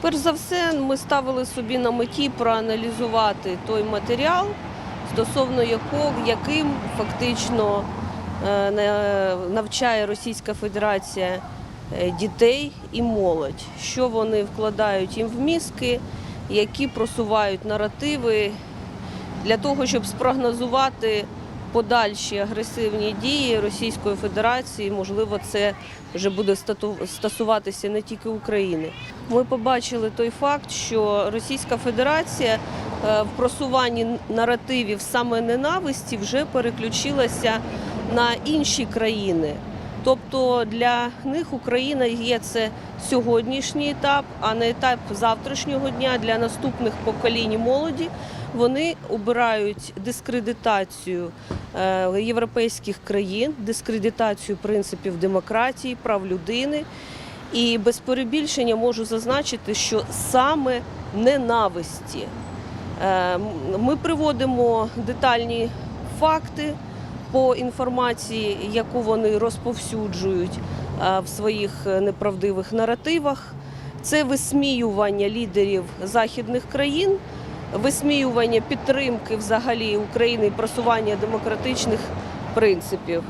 Перш за все, ми ставили собі на меті проаналізувати той матеріал, стосовно якого яким фактично е, навчає Російська Федерація е, дітей і молодь, що вони вкладають їм в мізки, які просувають наративи для того, щоб спрогнозувати подальші агресивні дії Російської Федерації. Можливо, це вже буде стосуватися не тільки України. Ми побачили той факт, що Російська Федерація е, в просуванні наративів саме ненависті вже переключилася на інші країни. Тобто для них Україна є це сьогоднішній етап, а не етап завтрашнього дня для наступних поколінь молоді. Вони обирають дискредитацію е, європейських країн, дискредитацію принципів демократії, прав людини. І без перебільшення можу зазначити, що саме ненависті. Е, Ми приводимо детальні факти по інформації, яку вони розповсюджують е, в своїх е, неправдивих наративах. Це висміювання лідерів західних країн, висміювання підтримки взагалі України і просування демократичних принципів.